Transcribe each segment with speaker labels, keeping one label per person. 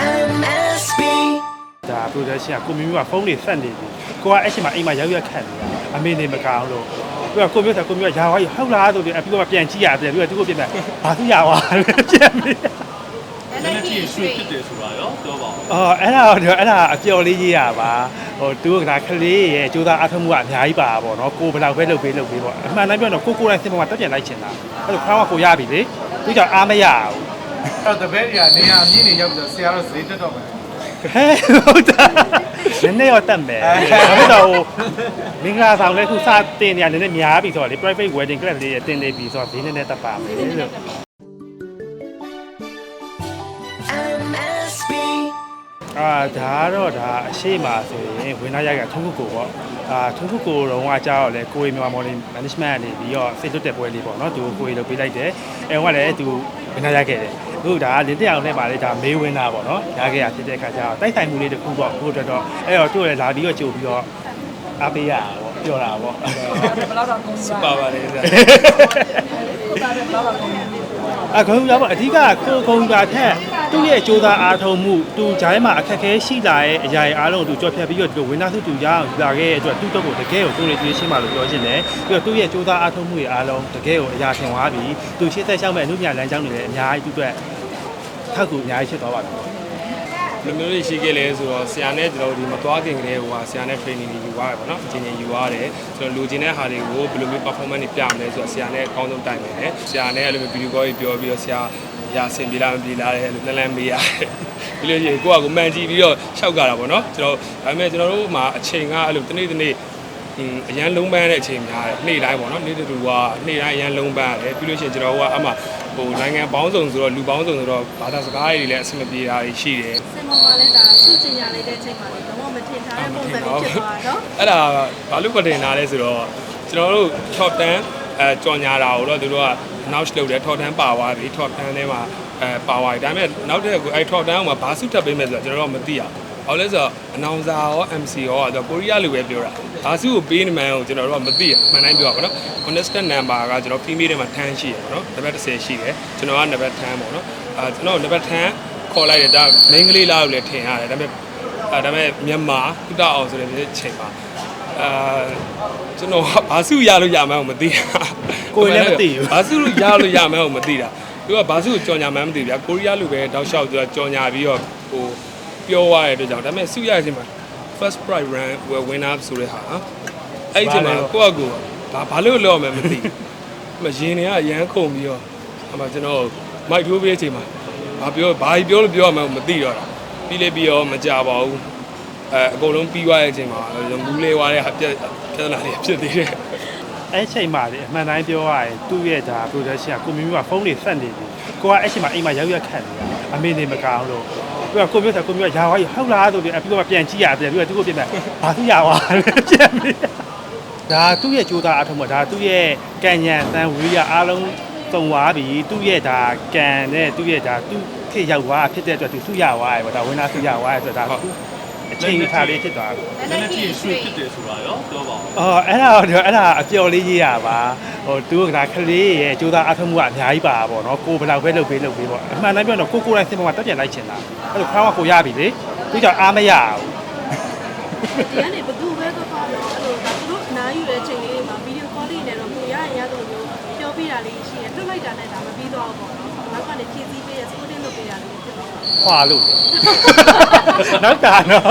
Speaker 1: MSB
Speaker 2: ဒါ production ကကိုမျိုးမျိုးကဖုန်းတွေဆက်နေပြီကိုကအဲ့ချိန်မှာအိမ်မှာရောက်ရက်ခတ်နေတာအမေနေမကောင်းလို့ပြီးတော့ကိုမျိုးကကိုမျိုးကယာဝါကြီးဟုတ်လားဆိုပြီးအပြီးတော့ပြန်ကြည့်ရတယ်ပြီးတော့သူ့ကိုပြန်ပြန်ဘာသူယာဝါပြန်ပြီ
Speaker 3: နည်းနည်းကြည့်ရွှေဖြစ်တယ်ဆိုတာရောပြောပါဦး
Speaker 2: အော်အဲ့ဒါတော့အဲ့ဒါအပျော်လေးရေးရပါဟိုသူကဒါကလေးရဲ့ကြိုးစားအထောက်မှုကအများကြီးပါပါတော့ကိုဘယ်လောက်ပဲလုပ်ပေးလုပ်ပေးပေါ့အမှန်တမ်းပြောတော့ကိုကိုယ်တိုင်စင်ပေါ်မှာတက်ပြန်လိုက်ချင်တာအဲ့လိုခေါင်းကကိုရပြီလေသူကြောင့်အားမရဘူး
Speaker 4: အဲ့တော့တပည့်တွေကနေရာမြင့်နေရောက်ပြီးတော့ဆရာတော့ဈေးတက်တော့မယ်
Speaker 2: ဟဲဟုတ်တာနည်းနည်းတော့တက်မယ်ဒါပေမဲ့တော့မင်္ဂလာဆောင်လည်းခုစတင်နေရနည်းနည်းများပြီဆိုတော့လေ private wedding class လေးတင်နေပြီဆိုတော့ဈေးနည်းနည်းတက်ပါမယ်လို့
Speaker 1: MSB
Speaker 2: အာဒါကတော့ဒါအရှိမဆိုရင်ဝင်လာရကထုံးခုကိုပေါ့အာထုံးခုကိုတော့ကကြောက်တော့လေကိုရီမြန်မာမော်လင် management ကနေပြီးတော့စိတ်လွတ်တဲ့ပွဲလေးပေါ့နော်သူကိုရီလုပ်ပေးလိုက်တယ်အဲဟိုကလည်းသူ ဝင်လာရခဲ့တယ်အခုဒါလင်းတက်အောင်နဲ့ပါလေဒါမေးဝင်တာပေါ့နော်ရခဲ့ရဖြစ်တဲ့ခါကျတော့တိုက်ဆိုင်မှုလေးတစ်ခုပေါ့ကိုအတွက်တော့အဲ့တော့သူ့လည်းလာပြီးတော့ကြိုပြီးတော့အားပေးရတာပေါ့ပြောတာပေါ့
Speaker 4: ပါပါတယ်ဗျာ
Speaker 2: အခုရောက်ပါအဓိကကိုကုံတာထက် သူ့ရဲ့စ조사အားထုတ်မှုသူဂျိုင်းမှာအခက်အခဲရှိလာတဲ့အရာတွေအားလုံးကိုသူကြော်ဖြတ်ပြီးတော့ဒီလိုဝင်းသားစုသူရအောင်လာခဲ့တဲ့အတွက်သူ့တော့ကိုတကယ်ကိုသူ့ရဲ့ဒီရှင်းမှလို့ပြောချင်တယ်ပြီးတော့သူ့ရဲ့စ조사အားထုတ်မှုတွေအားလုံးတကယ်ကိုအရာထင်သွားပြီသူရှင်းသက်ရှောက်မဲ့အမှုညာလမ်းကြောင်းတွေလည်းအများကြီးသူ့အတွက်ထောက်ကူအများကြီးဖြစ်သွားပါပြီ
Speaker 5: ဘယ်လိုမျိုးတွေရှိခဲ့လဲဆိုတော့ဆရာနဲ့ကျွန်တော်ဒီမသွားခင်ကလေးဟိုဟာဆရာနဲ့ training တွေယူရတယ်ပေါ့နော်အချိန်ချင်းယူရတယ်ကျွန်တော်လိုချင်တဲ့ဟာတွေကိုဘယ်လိုမျိုး performance တွေပြမလဲဆိုတော့ဆရာနဲ့အကောင်းဆုံးတိုင်မယ်ဆရာနဲ့အဲ့လိုမျိုး video call ကြီးပြောပြီးတော့ဆရာရဆင်ပြေလားမပြေလားတဲ့အဲ့လိုလန်းလန်းမေးရတယ်ပြီးလို့ရှိရင်ကိုယ့်အကိုမှန်ကြည့်ပြီးတော့ရှောက်ကြတာပေါ့နော်ကျွန်တော်ဒါပေမဲ့ကျွန်တော်တို့မှာအချိန်ကအဲ့လိုတစ်နေ့တစ်နေ့อืม အရန်လုံးပန်းတဲ့အချိန်များတယ်နေ့တိုင်းပေါ့နော်နေ့တူတူကနေ့တိုင်းအရန်လုံးပန်းရတယ်ပြီးလို့ရှိရင်ကျွန်တော်ကအမှဟိုနိုင်ငံပေါင်းစုံဆိုတော့လူပေါင်းစုံဆိုတော့ဘာသာစကားတွေလည်းအဆင်မပြေတာတွေရှိတယ်
Speaker 6: စင်မောကလည်းဒါစုချင်ရလိုက်တဲ့အချိန်မှာလည်းတော့မထင်ထားတဲ့ပုံစံမျိုးဖြစ်သွားတာနော်
Speaker 5: အဲ့ဒါဘာလို့မတင်တာလဲဆိုတော့ကျွန်တော်တို့ top 10အဲကြော်ညာတာကိုတော့သူတို့က announce လုပ်တယ် top 10ပါသွားပြီ top 10ထဲမှာအဲပါသွားပြီဒါပေမဲ့နောက်တစ်ခုအဲ top 10မှာဘာစုထပ်ပေးမယ်ဆိုတော့ကျွန်တော်တို့မသိရအောင် ဘာလဲဆိုတော့ announcer ရော MC ရောဆိုကိုရီးယားလူပဲပြောတာဘာစုကိုပေးနေမှန်းကိုကျွန်တော်တို့ကမသိရမှန်တိုင်းပြောပါဘောနော် honest number ကကျွန်တော် female တွေမှာ10ရှိရပါတော့နံပါတ်10ရှိတယ်ကျွန်တော်ကနံပါတ်10ပေါ့နော်အဲကျွန်တော်နံပါတ်10ခေါ်လိုက်တယ်ဒါ main ကလေးလားလို့လည်းထင်ရတယ်ဒါပေမဲ့အဲဒါပေမဲ့မြန်မာကုတအောင်ဆိုတဲ့ချိန်မှာအာကျွန်တော်ကဘာစုရလို့ရမှန်းကိုမသိတာ
Speaker 2: ကိုယ်လည်းမသိဘူး
Speaker 5: ဘာစုလို့ရလို့ရမှန်းကိုမသိတာသူကဘာစုကိုကြော်ညာမှန်းမသိဘူးဗျာကိုရီးယားလူပဲတောက်လျှောက်သူကကြော်ညာပြီးတော့ဟို ပြောသွားတဲ့အတွက်ကြောင့်ဒါပေမဲ့စုရတဲ့အချိန်မှာ first prize run winner ဆိုတဲ့ဟာအဲ့ဒီအချိန်မှာကိုယ့်အကူဘာဘာလို့လောက်မှန်းမသိဘူးမရင်တွေကရမ်းခုန်ပြီးတော့အမှကျွန်တော်မိုက်ထိုးပေးတဲ့အချိန်မှာဘာပြောဘာကြီးပြောလို့ပြောရမှန်းကိုမသိတော့တာပြီးလေပြီးတော့မကြပါဘူးအဲအကုန်လုံးပြီးသွားတဲ့အချိန်မှာမူးလေးသွားတဲ့ဟာပြက်ပြဿနာတွေဖြစ်သေးတယ်
Speaker 2: အဲ့ချိန်မှာလေအမှန်တိုင်းပြောရရင်သူ့ရဲ့ဒါ production ကကိုမျိုးမျိုးကဖုန်းတွေဆက်နေပြီကိုကအဲ့ချိန်မှာအိမ်မှာရောက်ရက်ခတ်နေတာအမေနေမကောင်းလို့ ပြီးတော့ကိုမျိုးကကိုမျိုးကယာဝါကြီးဟုတ်လားဆိုပြီးအပြီးတော့ပြန်ကြည့်ရတယ်ပြီးတော့သူ့ကိုပြန်ပြန်ဘာသူယာဝါပြန်ပြီဒါသူ့ရဲ့ကြိုးသားအထုံးပေါ့ဒါသူ့ရဲ့ကံညံသံဝီရအားလုံးတုံသွားပြီသူ့ရဲ့ဒါကံနဲ့သူ့ရဲ့ဒါသူ့ခေတ်ရောက်သွားဖြစ်တဲ့အတွက်သူသူ့ရသွားတယ်ပေါ့ဒါဝင်းသားသူ့ရသွားတဲ့အတွက်ဒါအချိန်ခါလေးဖြစ်သွားတယ်
Speaker 3: နည်းနည်းကြည့်ရွှေဖြစ်တယ်ဆိုတာရောပြောပါဦး
Speaker 2: အော်အဲ့ဒါတော့အဲ့ဒါအပျော်လေးရေးရပါ ဟိုသူကဒါကလေးရဲ့ကြိုးစားအထောက်မှုကအများကြီးပါပေါ့နော်ကိုဘယ်လောက်ပဲလုပ်ပေးလုပ်ပေးပေါ့အမှန်တမ်းပြောတော့ကိုကိုယ်တိုင်စင်ပေါ်မှာတက်ပြန်လိုက်ချင်တာအဲ့လိုခေါင်းကကိုရပြီလေသူကြောင့်အားမရဘူး
Speaker 6: ဒီကနေဘသူပဲတော့ပေါ့လို့အဲ့လိုဒါသူတို့အနားယူတဲ့အချိန်လေးတွေမှာဗီဒီယိုကောလေးနဲ့တော့ကိုရရင်ရတော့မျိုးပြောပြတာလေးရှိတယ်လွတ်လိုက်တာနဲ့ဒါမပြီးတော့ဘူးပေါ့နော်နောက်ကနေဖြည့်ဆည်းပေးရစပိုတင်လုပ်ပေးတာလေးဖြစ်သွားတာ
Speaker 2: ခွာလို့လေနောက်ကနော်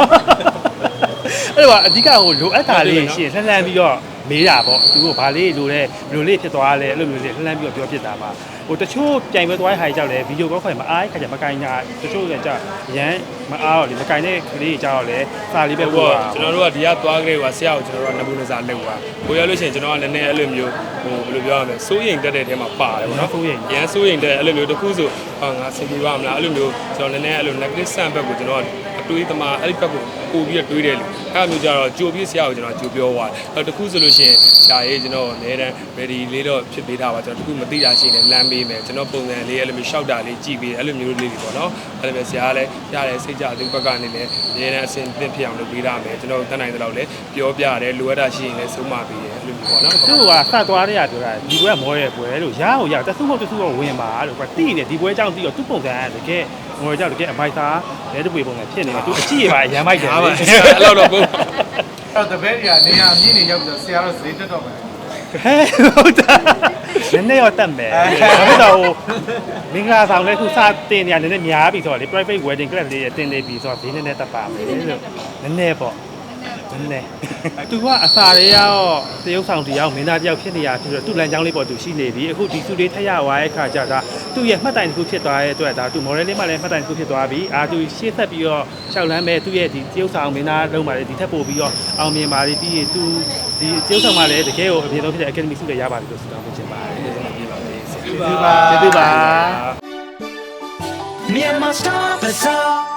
Speaker 2: အဲ့တော့အဓိကဟိုလိုအပ်တာလေးရှင်းလှမ်းလှမ်းပြီးတော့ မေးတာပေါ့သူကဘာလေးလိုလဲဘယ်လိုလေးဖြစ်သွားလဲအဲ့လိုမျိုးလေးလှမ်းလှမ်းပြီးတော့ပြောဖြစ်တာပါဟိုတချို့ပြိုင်ပွဲသွားတဲ့ဟာကြီးကြောက်လဲဗီဒီယိုကောခွဲမအားခါကျမကိုင်းညာတချို့ကကြောက်ရမ်းမအားတော့လေမကိုင်းတဲ့ကလေးကြီးကြောက်လဲစာလေးပဲ
Speaker 5: ဟုတ်
Speaker 2: ပို့
Speaker 5: ပါ
Speaker 2: တာ
Speaker 5: ကျွန်တော်တို့ကဒီကသွားကြတဲ့ကဆရာကိုကျွန်တော်တို့ကနဘူးနစားလုပ်ပါကိုရလို့ရှိရင်ကျွန်တော်ကလည်းနည်းနည်းအဲ့လိုမျိုးဟိုဘယ်လိုပြောရမလဲစိုးရိမ်တက်တဲ့ထဲမှာပါတယ်ဗောနော်
Speaker 2: စိုးရိမ်
Speaker 5: ရန်စိုးရိမ်တက်အဲ့လိုမျိုးတစ်ခုဆိုဟာငါဆင်ပြေပါမလားအဲ့လိုမျိုးကျွန်တော်နည်းနည်းအဲ့လို negative ဆန်ဘက်ကိုကျွန်တော်ကအ တွေးသမားအဲ့ဒီဘက်ကိုပို့ပြီးတော့တွေးတယ်လေအဲ့လိုမျိုးကြတော့ကြိုပြီးဆရာကိုကျွန်တော်ကြိုပြောသွားတယ်အဲ့တစ်ခုဆိုလို့ရှိရင်ဆရာရေးကျွန်တော်အများတန်း ready လေးတော့ဖြစ်ပေးထားပါကျွန်တော်တစ်ခုမသိတာရှိရင်လမ်းပေးမယ်ကျွန်တော်ပုံစံလေးအဲ့လိုမျိုးရှောက်တာလေးကြည့်ပြီးအဲ့လိုမျိုးလေးတွေပေါ့နော်အဲ့လိုမျိုးဆရာကလည်းရတယ်စိတ်ကြသူဘက်ကနေလည်းအများတန်းအဆင်သင့်ဖြစ်အောင်လုပ်ပေးရမယ်ကျွန်တော်တတ်နိုင်တဲ့လောက်လည်းပြောပြရတယ်လိုအပ်တာရှိရင်လည်းဆုံးမပေးတယ် လိုမျိုးပေါ့နော်
Speaker 2: သူကစသွားတဲ့ရပြောတာဒီဘွဲမောရဲဘွဲလို့ရအောင်ရတဆုမတဆုတော့ဝင်ပါလို့ကွာတိနေဒီဘွဲကြောင့်ပြီးတော့သူ့ပုံစံကတကယ်ငွေကြောင့်တကယ်အမိုက်သားလဲတပွေပုံစံဖြစ်နေတယ်သူအကြည့်ရပါရမ်းမိုက်တယ်
Speaker 5: အားပါအဲ့လောက်တော့ဘုံ
Speaker 4: အဲ့တော့တပည့်တွေကနေရာမြင့်နေရောက်ပြီးတော့ဆရာတော့ဈေးတက်တော့မယ်
Speaker 2: ဟဲဟုတ်တာနည်းနည်းတော့တတ်မယ်ဒါပေမဲ့တော့မင်္ဂလာဆောင်လည်းခုစတင်နေရနည်းနည်းများပြီဆိုတော့လေ private wedding class လေးတင်နေပြီဆိုတော့ဈေးနည်းနည်းတက်ပါမယ်လို့နည်းနည်းပေါ့ နည်းနည်းသူကအစာတွေရောတရုပ်ဆောင်တရားမင်းသားတယောက်ဖြစ်နေရဖြစ်တော့သူ့လမ်းကြောင်းလေးပေါ်သူရှိနေပြီအခုဒီစုလေးထက်ရသွားတဲ့ခါကျတော့သူ့ရဲ့မှတ်တိုင်တစ်ခုဖြစ်သွားတဲ့အတွက်ဒါသူ model လေးမှလည်းမှတ်တိုင်တစ်ခုဖြစ်သွားပြီအာသူရှေ့ဆက်ပြီးတော့ရှောက်လန်းမဲ့သူ့ရဲ့ဒီတရုပ်ဆောင်မင်းသားလုံးပါလေဒီထက်ပို့ပြီးတော့အောင်မြင်ပါလေပြီးရင်သူဒီတရုပ်ဆောင်မှလည်းတကယ်ကိုအပြင်ဆုံးဖြစ်တဲ့ academy စုလည်းရပါပြီလို့ဆုတောင်းပေးချင်ပါတယ်ကျေးဇူးပါကျေးဇူးပါ
Speaker 1: Myanmar Star Bazaar